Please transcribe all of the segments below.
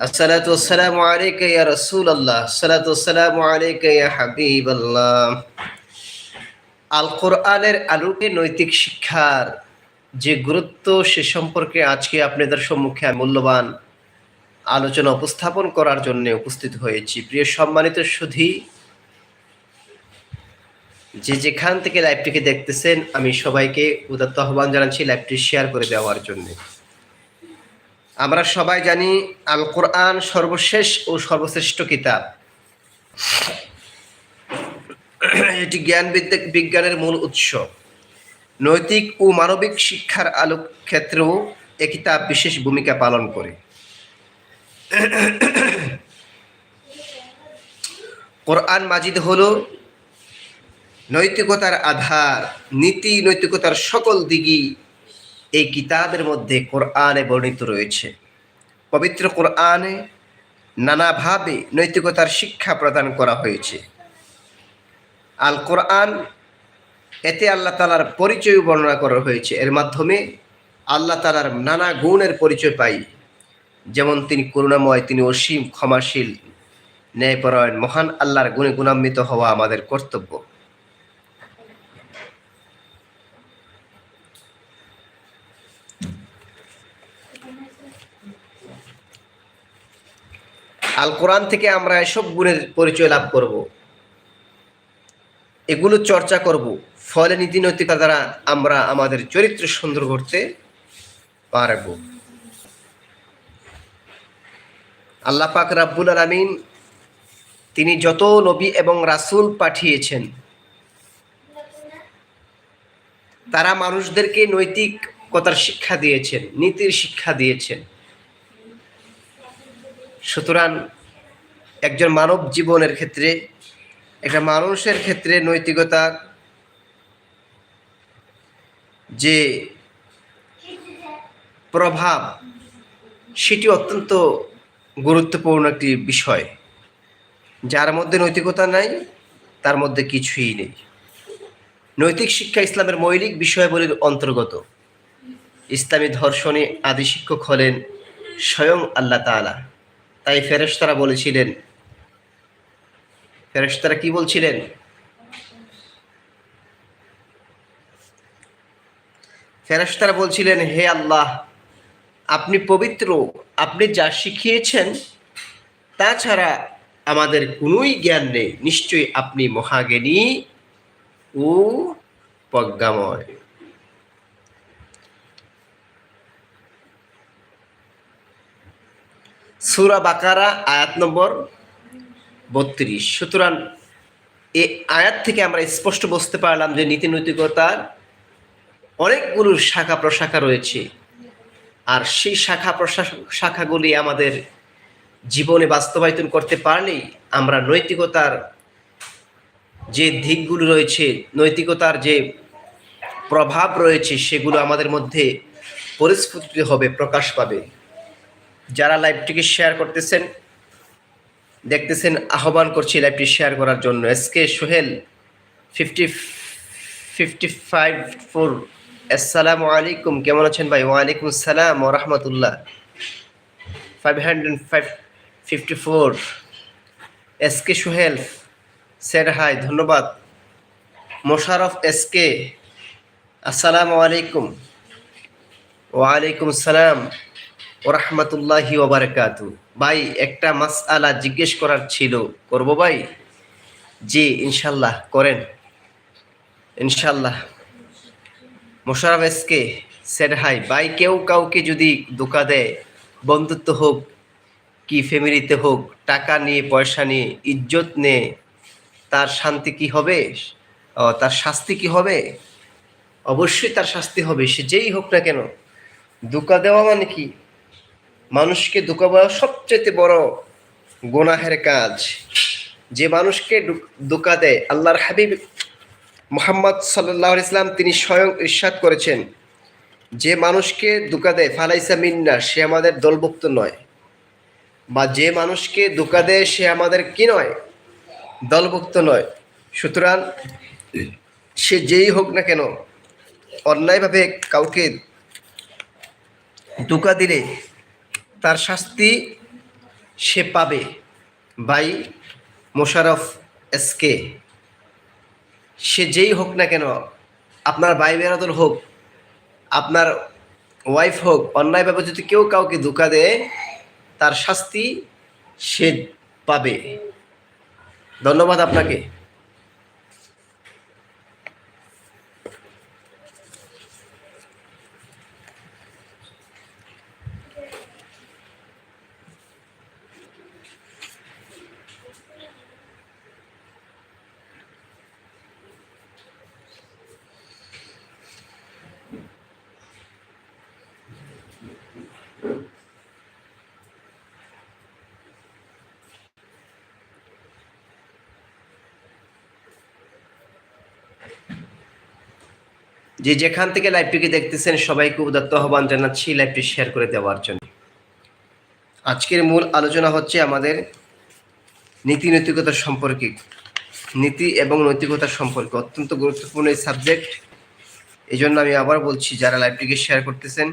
الصلاة والسلام عليك يا رسول الله الصلاة والسلام عليك يا حبيب الله আল কোরআনের আলোকে নৈতিক শিক্ষার যে গুরুত্ব সে সম্পর্কে আজকে আপনাদের সম্মুখে আমি মূল্যবান আলোচনা উপস্থাপন করার জন্য উপস্থিত হয়েছি প্রিয় সম্মানিত সুধী যে যেখান থেকে লাইভটিকে দেখতেছেন আমি সবাইকে উদাত্ত আহ্বান জানাচ্ছি লাইভটি শেয়ার করে দেওয়ার জন্য আমরা সবাই জানি আল কোরআন সর্বশেষ ও সর্বশ্রেষ্ঠ কিতাব। এটি জ্ঞান বিজ্ঞানের মূল উৎস। নৈতিক ও মানবিক শিক্ষার আলোক ক্ষেত্রেও এ কিতাব বিশেষ ভূমিকা পালন করে। কোরআন মাজিদ হল নৈতিকতার আধার, নীতি নৈতিকতার সকল দিকই এই কিতাবের মধ্যে কোরআনে বর্ণিত রয়েছে। পবিত্র কোরআনে নানাভাবে নৈতিকতার শিক্ষা প্রদান করা হয়েছে। আল কোরআন এতে আল্লাহ তালার পরিচয় বর্ণনা করা হয়েছে। এর মাধ্যমে আল্লাহ তালার নানা গুণের পরিচয় পাই। যেমন তিনি করুণাময়, তিনি অসীম ক্ষমাশীল, ন্যায়পরায়ণ, মহান আল্লাহর গুণে গুণান্বিত হওয়া আমাদের কর্তব্য। আল কোরআন থেকে আমরা এসব গুণের পরিচয় লাভ করব। এগুলো চর্চা করব। ফলে নীতি নৈতিকতা দ্বারা আমরা আমাদের চরিত্র সুন্দর করতে পারব। আল্লাহ পাক রাব্বুল আলামিন তিনি যত নবী এবং রাসূল পাঠিয়েছেন, তারা মানুষদেরকে নৈতিকতার শিক্ষা দিয়েছেন, নীতির শিক্ষা দিয়েছেন। সুতরাং একজন মানব জীবনের ক্ষেত্রে, একটা মানুষের ক্ষেত্রে নৈতিকতা যে প্রভাব, সেটি অত্যন্ত গুরুত্বপূর্ণ একটি বিষয়। যার মধ্যে নৈতিকতা নাই, তার মধ্যে কিছুই নেই। নৈতিক শিক্ষা ইসলামের মৌলিক বিষয়াবলীর অন্তর্গত। ইসলামী ধর্ষণে আদি শিক্ষক হলেন স্বয়ং আল্লাহ তাআলা। তাই ফেরেশতারা বলেছিলেন। ফেরেশতারা কি বলছিলেন? ফেরেশতারা বলছিলেন, হে আল্লাহ, আপনি পবিত্র, আপনি যা শিখিয়েছেন তাছাড়া আমাদের কোনোই জ্ঞান নেই। নিশ্চয়ই আপনি মহাজ্ঞানী ও প্রজ্ঞাময়। সুরা বাকারা, আয়াত নম্বর বত্রিশ। সুতরাং এই আয়াত থেকে আমরা স্পষ্ট বুঝতে পারলাম যে নীতি নৈতিকতার অনেকগুলো শাখা প্রশাখা রয়েছে। আর সেই শাখা শাখাগুলি আমাদের জীবনে বাস্তবায়িত করতে পারলেই আমরা নৈতিকতার যে দিকগুলো রয়েছে, নৈতিকতার যে প্রভাব রয়েছে, সেগুলো আমাদের মধ্যে পরিস্ফুটিত হবে, প্রকাশ পাবে। যারা লাইভটিকে শেয়ার করতেছেন, দেখতেছেন, আহ্বান করছি লাইভটি শেয়ার করার জন্য। S K Sohel fifty fifty five four আসসালামু আলাইকুম। কেমন আছেন ভাই? ওয়ালাইকুম আসসালাম ও রহমতুল্লাহ। Five hundred five fifty four S K Sohel sir hi ধন্যবাদ। মোশারফ এস কে আসসালামু আলাইকুম। ওয়ালাইকুম আসসালাম। ওরহমতুল্লাহি ওবারকাতু ভাই, একটা মাসআলা জিজ্ঞেস করার ছিল। করব ভাই? জি ইনশাল্লাহ করেন। ইনশাল্লাহ মোশারফ এসকে স্যার হাই ভাই, কেউ কাউকে যদি ধোকা দেয়, বন্ধুত্ব হোক কি ফ্যামিলিতে হোক, টাকা নিয়ে, পয়সা নিয়ে, ইজ্জত নিয়ে, তার শান্তি কি হবে? তার শাস্তি কি হবে? অবশ্যই তার শাস্তি হবে, সে যেই হোক না কেন। ধোকা দেওয়া মানে কি? মানুষকে ধোকা দেওয়া সবচেয়ে বড় গোনাহের কাজ। যে মানুষকে ধোকা দেয়, আল্লাহর হাবিব মোহাম্মদ সাল্লাহ ইসলাম তিনি স্বয়ং ইরশাদ করেছেন, যে মানুষকে ধোকা দেয়, ফালাইসা মিন্না, সে আমাদের দলভুক্ত নয়। বা যে মানুষকে ধোকা দেয়, সে আমাদের কি নয়? দলভুক্ত নয়। সুতরাং সে যেই হোক না কেন, অন্যায়ভাবে কাউকে ধোকা দিলে তার শাস্তি সে পাবে বাই মোশারফ এসকে সে যেই হোক না কেন, আপনার ভাই বেরাদর হোক, আপনার ওয়াইফ হোক অন্যায়ভাবে যদি কেউ কাউকে ধোকা দেয়, তার শাস্তি সে পাবে। ধন্যবাদ আপনাকে। যে যেখান থেকে লাইভটিকে দেখতেছেন, সবাইকে উদাত্ত আহ্বান জানাচ্ছি লাইভটি শেয়ার করে দেওয়ার জন্য। আজকের মূল আলোচনা হচ্ছে আমাদের নীতি নৈতিকতা সম্পর্কে। নীতি এবং নৈতিকতা সম্পর্কে অত্যন্ত গুরুত্বপূর্ণ এই সাবজেক্ট এই জন্য আমি আবার বলছি, যারা লাইভটিকে শেয়ার করতেছেন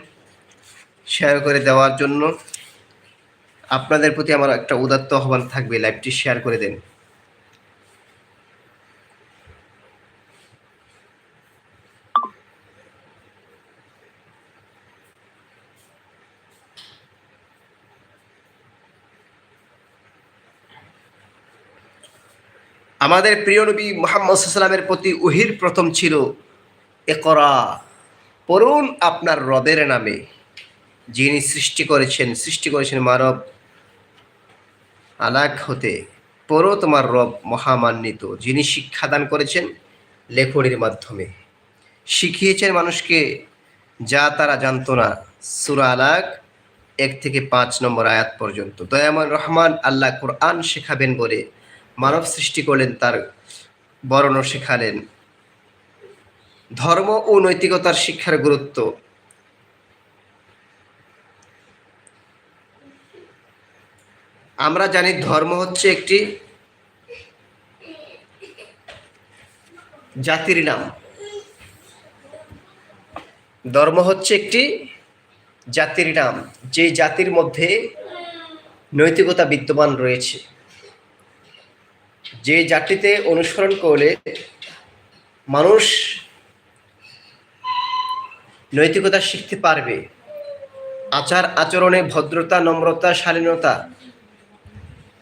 শেয়ার করে দেওয়ার জন্য আপনাদের প্রতি আমার একটা উদাত্ত আহ্বান থাকবে লাইভটি শেয়ার করে দেন। আমাদের প্রিয় নবী মোহাম্মদ প্রতি উহির প্রথম ছিল একরা পড়ুন আপনার রবের নামে, যিনি সৃষ্টি করেছেন সৃষ্টি করেছেন মানব আলাক হতে পড়ো তোমার রব মহামান্বিত, যিনি শিক্ষাদান করেছেন লেখনির মাধ্যমে। শিখিয়েছেন মানুষকে যা তারা জানতো না, সুরা আলাক এক থেকে পাঁচ নম্বর আয়াত পর্যন্ত। দয়ামন রহমান আল্লাহ কোরআন শেখাবেন বলে মানব সৃষ্টি করলেন, তার বর্ণ শেখালেন। ধর্ম ও নৈতিকতার শিক্ষার গুরুত্ব। আমরা জানি ধর্ম হচ্ছে একটি জাতির নাম। ধর্ম হচ্ছে একটি জাতির নাম। যে জাতির মধ্যে নৈতিকতা বিদ্যমান রয়েছে। যে জাতিতে অনুসরণ করলে মানুষ নৈতিকতা শিখতে পারবে। আচার আচরণে ভদ্রতা, নম্রতা, শালীনতা,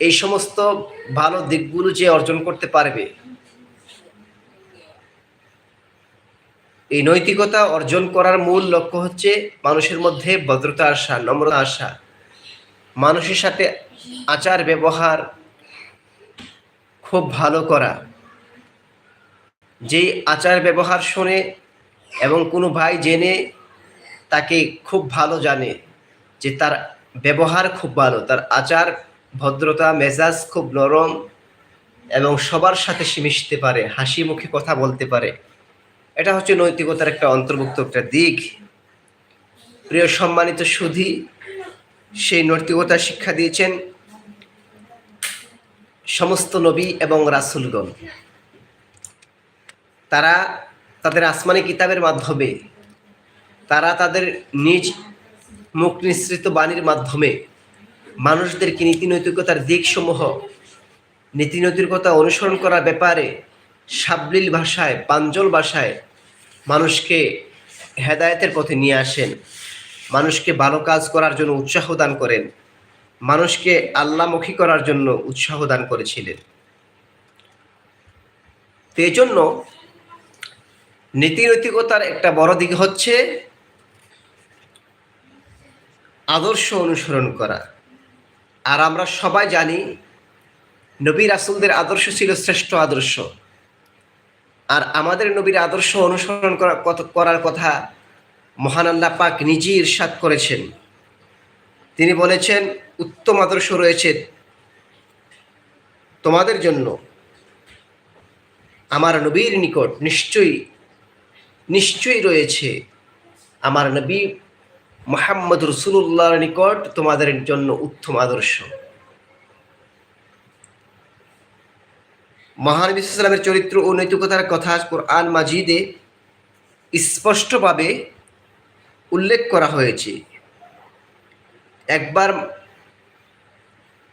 এই সমস্ত ভালো দিকগুলো যে অর্জন করতে পারবে। এই নৈতিকতা অর্জন করার মূল লক্ষ্য হচ্ছে মানুষের মধ্যে ভদ্রতা আসা নম্রতা আসা মানুষের সাথে আচার, ব্যবহার খুব ভালো করা। যেই আচার ব্যবহার শুনে এবং কোনো ভাই জেনে তাকে খুব ভালো জানে যে তার ব্যবহার খুব ভালো, তার আচার ভদ্রতা, মেজাজ খুব নরম এবং সবার সাথে সে মিশতে পারে, হাসি মুখে কথা বলতে পারে। এটা হচ্ছে নৈতিকতার একটা অন্তর্ভুক্ত একটা দিক। প্রিয় সম্মানিত সুধী, সেই নৈতিকতা শিক্ষা দিয়েছেন সমস্ত নবী এবং রাসুলগণ। তারা তাদের আসমানি কিতাবের মাধ্যমে, তারা তাদের নিজ মুখ নিঃসৃত বাণীর মাধ্যমে মানুষদেরকে নীতি নৈতিকতার দিকসমূহ নীতি নৈতিকতা অনুসরণ করার ব্যাপারে সাবলীল ভাষায়, পাঞ্জল ভাষায় মানুষকে হেদায়তের পথে নিয়ে আসেন। মানুষকে ভালো কাজ করার জন্য উৎসাহ দান করেন। মানুষকে আল্লামুখী করার জন্য উৎসাহ দান করেছিলেন। তো এই জন্য নীতিনৈতিকতার একটা বড় দিক হচ্ছে আদর্শ অনুসরণ করা। আর আমরা সবাই জানি নবী রাসুলদের আদর্শ ছিল শ্রেষ্ঠ আদর্শ। আর আমাদের নবীর আদর্শ অনুসরণ করার কথা মহান আল্লাহ পাক নিজেই ইরশাদ করেছেন। তিনি বলেছেন, উত্তম আদর্শ রয়েছে তোমাদের জন্য। আমার নবীর নিকট নিশ্চয়ই নিশ্চয়ই রয়েছে আমার নবী মোহাম্মদ রসুল্লাহর নিকট তোমাদের জন্য উত্তম আদর্শ। মহানবী ইসলামের চরিত্র ও নৈতিকতার কথা কোরআন মাজিদে স্পষ্টভাবে উল্লেখ করা হয়েছে। একবার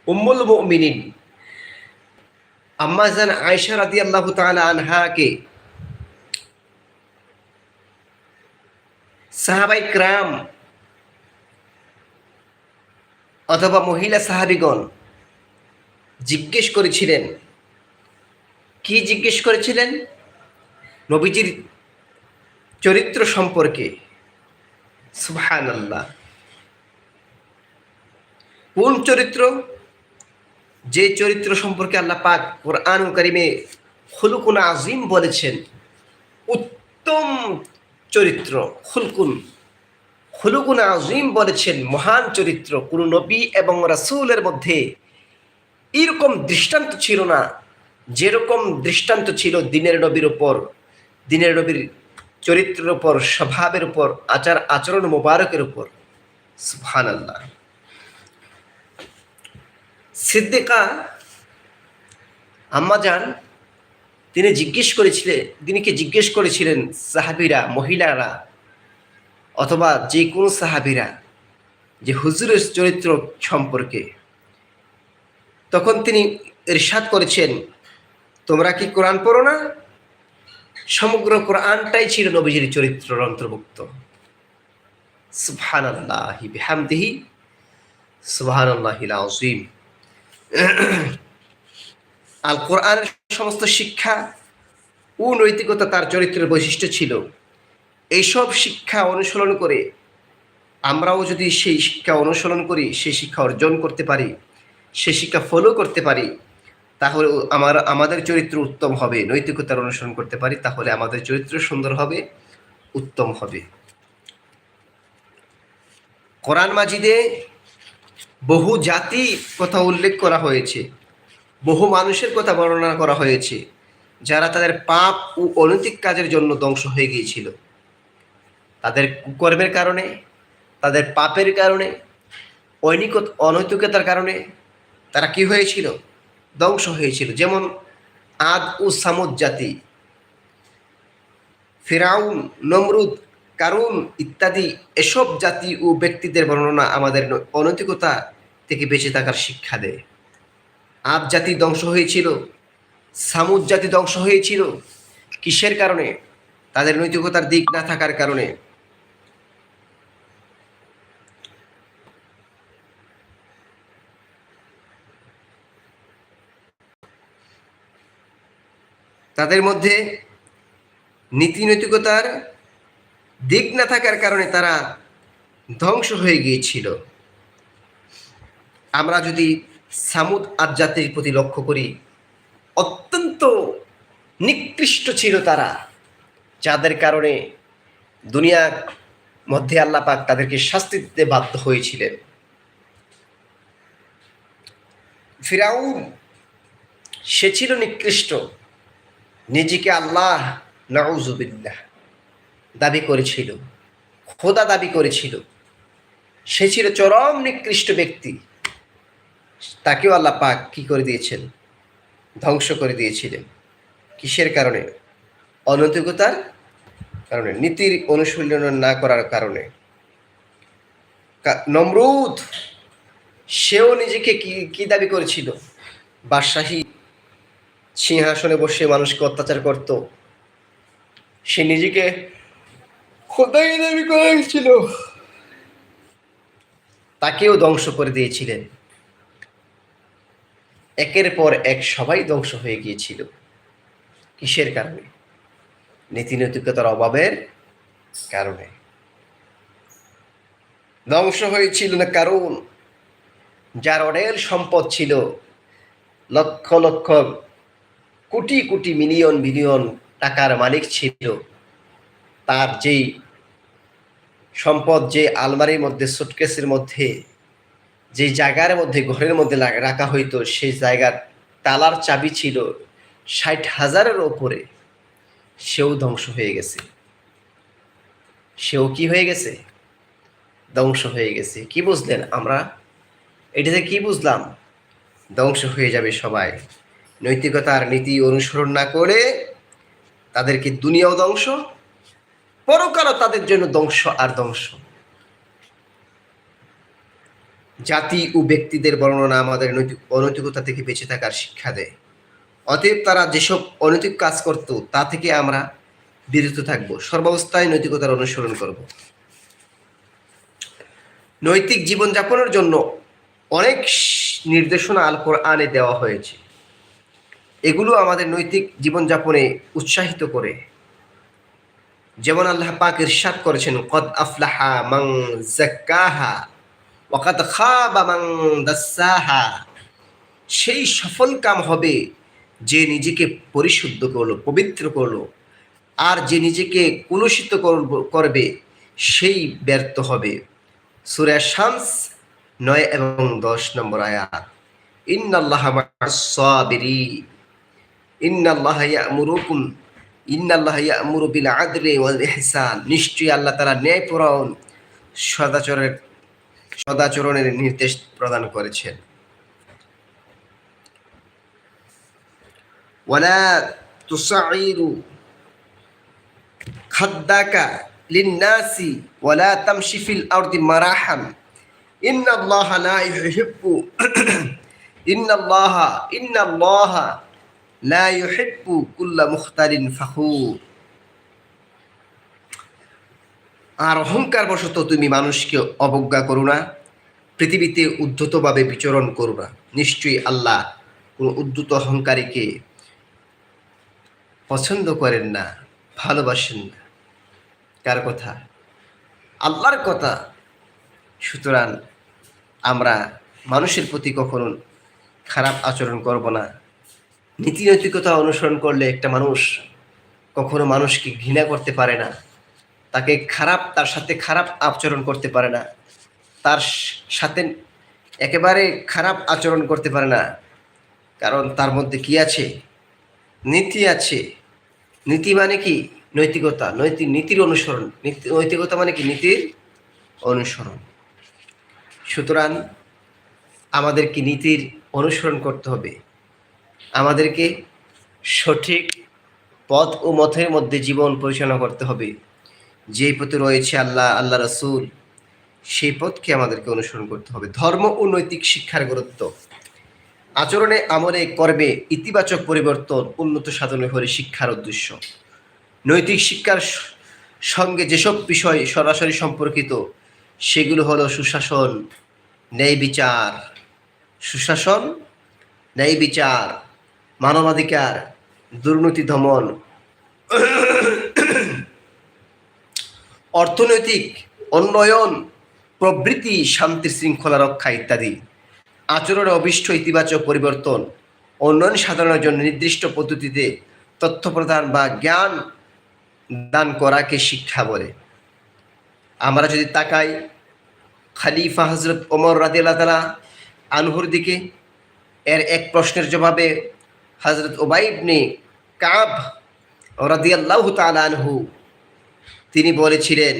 উম্মুল মুমিনিন আম্মাজান আয়েশা রাদিয়াল্লাহু তাআলা আনহাকে সাহাবাই ক্রাম অথবা মহিলা সাহাবিগণ জিজ্ঞেস করেছিলেন, কি জিজ্ঞেস করেছিলেন? নবীজির চরিত্র সম্পর্কে। সুবহান আল্লাহ কোন চরিত্র, যে চরিত্র সম্পর্কে আল্লাহ পাক কোরআন কারিমে খুলকুন আজিম বলেছেন, উত্তম চরিত্র, খুলকুন খুলকুন আজিম বলেছেন মহান চরিত্র, কোন নবী এবং রাসূলের মধ্যে এরকম দৃষ্টান্ত ছিল না, যেরকম দৃষ্টান্ত ছিল দিনের নবীর উপর, দিনের নবীর চরিত্রের উপর, স্বভাবের উপর আচার আচরণ মোবারকের উপর। সুবহান আল্লাহ সিদ্দিকা আম্মাজান, তিনি জিজ্ঞেস করেছিলেন তিনিকে জিজ্ঞেস করেছিলেন সাহাবিরা, মহিলারা, অথবা যে কোনো সাহাবিরা, যে হুজুরের চরিত্র সম্পর্কে? তখন তিনি ইরশাদ করেছেন, তোমরা কি কোরআন পড়ো না? সমগ্র কোরআনটাই ছিল নবীজির চরিত্রের অন্তর্ভুক্ত। সুবহান আল্লাহি বিহামদিহি সুবহান আল্লাহিল আল কোরআনের সমস্ত শিক্ষা ও নৈতিকতা তার চরিত্রের বৈশিষ্ট্য ছিল। এইসব শিক্ষা অনুসরণ করে আমরাও যদি সেই শিক্ষা অনুসরণ করি, সেই শিক্ষা অর্জন করতে পারি, সেই শিক্ষা ফলো করতে পারি, তাহলে আমার, আমাদের চরিত্র উত্তম হবে, নৈতিকতার অনুসরণ করতে পারি, তাহলে আমাদের চরিত্র সুন্দর হবে, উত্তম হবে। কোরআন মাজিদে বহু জাতি কথা উল্লেখ করা হয়েছে, বহু মানুষের কথা বর্ণনা করা হয়েছে, যারা তাদের পাপ ও অনৈতিক কাজের জন্য ধ্বংস হয়ে গিয়েছিল। তাদের কুকর্মের কারণে, তাদের পাপের কারণে ঐনিক অনৈতিকতার কারণে তারা কি হয়েছিল? ধ্বংস হয়েছিল। যেমন আদ ও সামুদ জাতি। ফেরাউন, নমরুদ কারুন ইত্যাদি এসব জাতি ও ব্যক্তিদের বর্ণনা আমাদের অনৈতিকতা থেকে বেঁচে থাকার শিক্ষা দেয়। আদ জাতি ধ্বংস হয়েছিল, সামুদ জাতি ধ্বংস হয়েছিল। কিসের কারণে? তাদের নৈতিকতার দিক না থাকার কারণে। তাদের মধ্যে নীতি নৈতিকতার দিক না থাকার কারণে তারা ধ্বংস হয়ে গিয়েছিল। আমরা যদি সামুদ আদ জাতির প্রতি লক্ষ্য করি, অত্যন্ত নিকৃষ্ট ছিল তারা, যাদের কারণে দুনিয়ার মধ্যে আল্লাহ পাক তাদেরকে শাস্তি দিতে বাধ্য হয়েছিলেন। ফিরাউন, সে ছিল নিকৃষ্ট। নিজেকে আল্লাহ নাউজুবিল্লাহ দাবি করেছিল। খোদা দাবি করেছিল। সে ছিল চরম নিকৃষ্ট ব্যক্তি। তাকেও আল্লাহ পাক কি করে দিয়েছেন? ধ্বংস করে দিয়েছিলেন। কিসের কারণে? অনৈতিকতার কারণে, নীতির অনুশীলন না করার কারণে। নমরুদ, সেও নিজেকে কি কি দাবি করেছিল? বাদশাহী সিংহাসনে বসে মানুষকে অত্যাচার করত। সে নিজেকে খোদাই দাবি করেছিল তাকেও ধ্বংস করে দিয়েছিলেন। একের পর এক সবাই ধ্বংস হয়ে গিয়েছিল। কিসের কারণে? নীতি নৈতিকতার অভাবের কারণে। ধ্বংস হয়েছিল না কারণ? যার অনেক সম্পদ ছিল লক্ষ লক্ষ কোটি কোটি মিলিয়ন বিলিয়ন টাকার মালিক ছিল, তার যেই সম্পদ যে আলমারির মধ্যে সুটকেসের মধ্যে, যে জায়গার মধ্যে, ঘরের মধ্যে রাখা হইতো, সেই জায়গার তালার চাবি ছিল ষাট হাজারের ওপরে। সেও ধ্বংস হয়ে গেছে। সেও কি হয়ে গেছে? ধ্বংস হয়ে গেছে। কি বুঝলেন আমরা? এটাতে কি বুঝলাম? ধ্বংস হয়ে যাবে সবাই। নৈতিকতার নীতি অনুসরণ না করে তাদেরকে দুনিয়াও ধ্বংস পরকালও তাদের জন্য ধ্বংস আর ধ্বংস। জাতি ও ব্যক্তিদের বর্ণনা আমাদের নৈতিক অনৈতিকতা থেকে বেঁচে থাকার শিক্ষা দেয়। অতএব তারা যেসব অনৈতিক কাজ করত, তা থেকে আমরা বিরত থাকব। সর্বাবস্থায় নৈতিকতার অনুসরণ করব। নৈতিক জীবনযাপনের জন্য অনেক নির্দেশনা আল কোরআনে দেওয়া হয়েছে। এগুলো আমাদের নৈতিক জীবনযাপনে উৎসাহিত করে। যেমন আল্লাহ পাক ইরশাদ করেছেন, কদ আফলাহা মাং জাক্কাহা ওয়াকাদ খাবা মাং দাসাহা। সেই সফল কাম হবে যে নিজেকে পরিশুদ্ধ করল, পবিত্র করল, আর যে নিজেকে কুলুষিত করবে সেই ব্যর্থ হবে। সুরা শামস নয় এবং দশ নম্বর আয়াত, ইন্নাল্লাহ সাবিরি ইন্নাল্লাহ ইয়ামুরুকুম ইন্নাল্লাহ বিল আদলি ওয়াল নিশ্চয়ই আল্লাহ তাআলা ন্যায়পরায়ণ সদাচরণের সদাচরণের নির্দেশ প্রদান করেছেন। ওয়ালা তুসাইরু খাদ্দাকা লিন্নাসি ওয়ালা তামশি ফিল আরদি মারাহান ইন্নাল্লাহ লা ইউহিব্বু, ইন্নাল্লাহ ইন্নাল্লাহ লা ইউহিব্বু কুল্লা মুখতারিন আর অহংকার বশত তুমি মানুষকে অবজ্ঞা করো না, পৃথিবীতে উদ্ধতভাবে বিচরণ করো না। নিশ্চয়ই আল্লাহ কোন উদ্ধত অহংকারীকে পছন্দ করেন না, ভালোবাসেন না। কার কথা? আল্লাহর কথা। সুতরাং আমরা মানুষের প্রতি কখনো খারাপ আচরণ করব না। নীতি নৈতিকতা অনুসরণ করলে একটা মানুষ কখনো মানুষকে ঘৃণা করতে পারে না। তাকে খারাপ, তার সাথে খারাপ আচরণ করতে পারে না। তার সাথে একেবারে খারাপ আচরণ করতে পারে না। কারণ তার মধ্যে কি আছে? নীতি আছে। নীতি মানে কি? নৈতিকতা। নৈতিক নীতির অনুসরণ। নৈতিকতা মানে কি? নীতির অনুসরণ। সুতরাং আমাদেরকে নীতির অনুসরণ করতে হবে। আমাদেরকে সঠিক পথ ও মথের মধ্যে জীবন পরিচালনা করতে হবে। যে পথে রয়েছে আল্লাহ আল্লাহ রসুল, সেই পথকে আমাদেরকে অনুসরণ করতে হবে। ধর্ম ও নৈতিক শিক্ষার গুরুত্ব। আচরণে আমলে কর্মে ইতিবাচক পরিবর্তন উন্নত সাধনে হলে শিক্ষার উদ্দেশ্য। নৈতিক শিক্ষার সঙ্গে যেসব বিষয় সরাসরি সম্পর্কিত, সেগুলো হলো সুশাসন, ন্যায় বিচার। সুশাসন, ন্যায় বিচার মানবাধিকার, দুর্নীতি দমন, অর্থনৈতিক উন্নয়ন, প্রবৃত্তি, শান্তি শৃঙ্খলা রক্ষা ইত্যাদি। আচরণে অভিষ্ট ইতিবাচক পরিবর্তন, উন্নয়ন সাধারণের জন্য নির্দিষ্ট পদ্ধতিতে তথ্য প্রদান বা জ্ঞান দান করাকে শিক্ষা বলে। আমরা যদি তাকাই, খালিফা হজরত ওমর রাজি আল্লাহ তালা আনহুর দিকে, এর এক প্রশ্নের জবাবে হজরত ওবাইবনে কাব রাদি আল্লাহ আনহু, তিনি বলেছিলেন,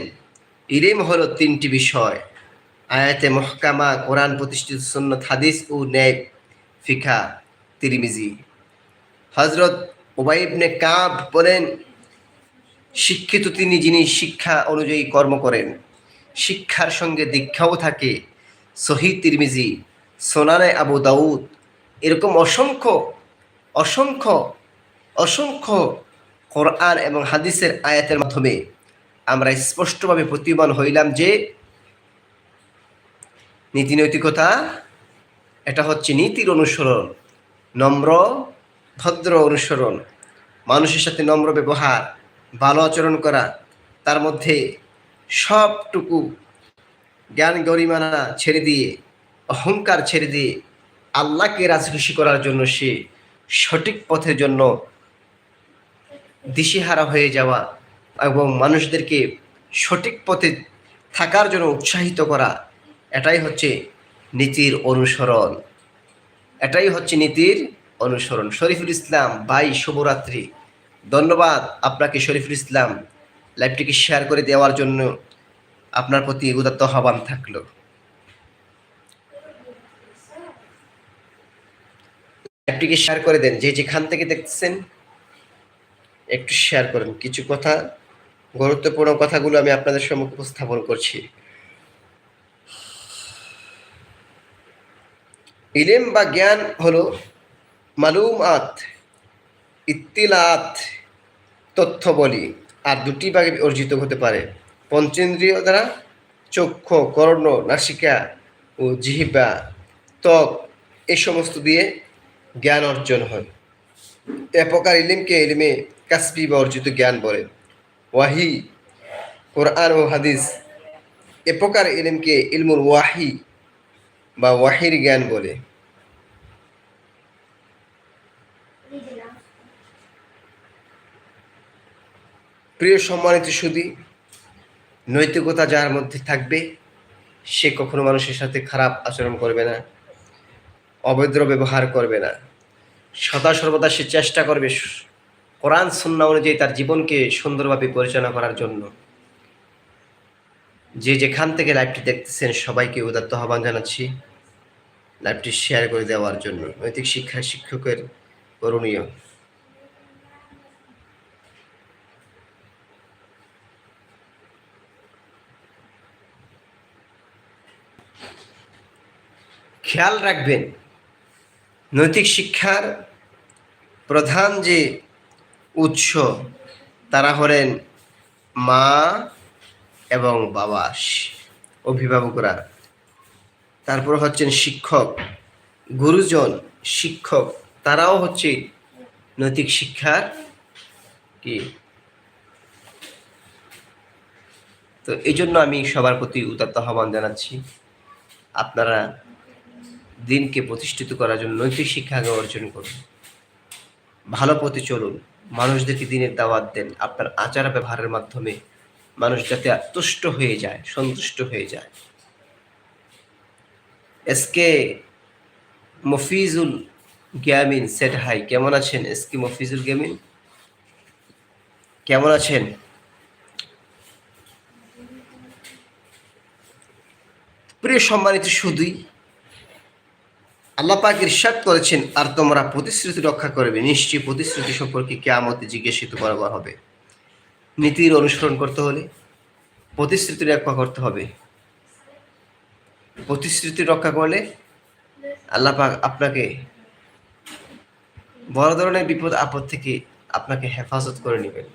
ইলেম হলো তিনটি বিষয়। আয়াতে মহকামা, কোরআন প্রতিষ্ঠিত সন্ন্যত হাদিস ও ন্যায় ফিখা তিরিমিজি। হজরত ওবাইবনে কাব বলেন, শিক্ষিত তিনি যিনি শিক্ষা অনুযায়ী কর্ম করেন, শিক্ষার সঙ্গে দীক্ষাও থাকে শহীদ তিরমিজি, সোনানে আবু দাউদ, এরকম অসংখ্য অসংখ্য অসংখ্য কোরআন এবং হাদিসের আয়াতের মাধ্যমে আমরা স্পষ্টভাবে প্রতিবান হইলাম যে নীতি নৈতিকতা, এটা হচ্ছে নীতির অনুসরণ, নম্র, ভদ্র অনুসরণ, মানুষের সাথে নম্র ব্যবহার, ভালো আচরণ করা, তার মধ্যে সবটুকু জ্ঞান গরিমানা ছেড়ে দিয়ে, অহংকার ছেড়ে দিয়ে আল্লাহকে রাজখুশি করার জন্য সে সঠিক পথের জন্য দিশেহারা হয়ে যাওয়া এবং মানুষদেরকে সঠিক পথে থাকার জন্য উৎসাহিত করা, এটাই হচ্ছে নীতির অনুসরণ। এটাই হচ্ছে নীতির অনুসরণ। শরীফুল ইসলাম ভাই, শুভরাত্রি। ধন্যবাদ আপনাকে শরীফুল ইসলাম লাইভটিকে শেয়ার করে দেওয়ার জন্য। আপনার প্রতি উদাত্ত আহ্বান থাকল। লাইভটিকে শেয়ার করে দেন, যে যেখান থেকে দেখতেছেন, একটু শেয়ার করেন। কিছু কথা, গুরুত্বপূর্ণ কথাগুলো আমি আপনাদের সম্মুখে উপস্থাপন করছি। ইলেম বা জ্ঞান হলো মালুমাত, ইত্তিলাত তথ্য বলি আর দুটি ভাগে অর্জিত হতে পারে। পঞ্চেন্দ্রিয় দ্বারা চক্ষু, কর্ণ, নাসিকা ও জিহিবা, ত্বক এই সমস্ত দিয়ে জ্ঞান অর্জন হয়। এ প্রকার ইলিমকে ইলিমে কাসবি বা অর্জিত জ্ঞান বলে। ওয়াহি, কোরআন ও হাদিস এ প্রকার ইলিমকে ইলমুল ওয়াহি বা ওয়াহির জ্ঞান বলে। প্রিয় সম্মানিত সুদী নৈতিকতা যার মধ্যে থাকবে, সে কখনো মানুষের সাথে খারাপ আচরণ করবে না। অভদ্র ব্যবহার করবে না। সদা সর্বদা সে চেষ্টা করবে কোরআন, সন্না অনুযায়ী তার জীবনকে সুন্দরভাবে পরিচালনা করার জন্য। যে যেখান থেকে লাইভটি দেখতেছেন, সবাইকে উদাত্ত আহ্বান জানাচ্ছি লাইভটি শেয়ার করে দেওয়ার জন্য। নৈতিক শিক্ষা, শিক্ষকের করণীয়। খেয়াল রাখবেন নৈতিক শিক্ষার প্রধান যে উৎস, তারা হলেন মা এবং বাবা অভিভাবকরা। তারপর হচ্ছেন শিক্ষক, গুরুজন, শিক্ষক, তারাও হচ্ছে নৈতিক শিক্ষার কি? তো এই জন্য আমি সবার প্রতি উদাত্ত আহ্বান জানাচ্ছি। আপনারা দিনকে প্রতিষ্ঠিত করার জন্য নৈতিক শিক্ষা আগে অর্জন করুন। ভালো পথে চলুন। মানুষদেরকে দিনের দাওয়াত দেন। আপনার আচার ব্যবহারের মাধ্যমে মানুষ যাতে তুষ্ট হয়ে যায়, সন্তুষ্ট হয়ে যায়। SK Mofizul gaming set hi, কেমন আছেন এসকে মফিজুল গ্যামিন? কেমন আছেন? প্রিয় সম্মানিত শুধুই আল্লাহ পাক ইরশাদ করেছেন, আর তোমরা প্রতিশ্রুতি রক্ষা করবে। নিশ্চয়ই প্রতিশ্রুতি সম্পর্কে কেয়ামতে জিজ্ঞাসিত করা হবে। নীতির অনুসরণ করতে হলে প্রতিশ্রুতি রক্ষা করতে হবে। প্রতিশ্রুতি রক্ষা করলে আল্লাহ পাক আপনাকে বড় ধরনের বিপদ আপদ থেকে আপনাকে হেফাজত করে নেবেন।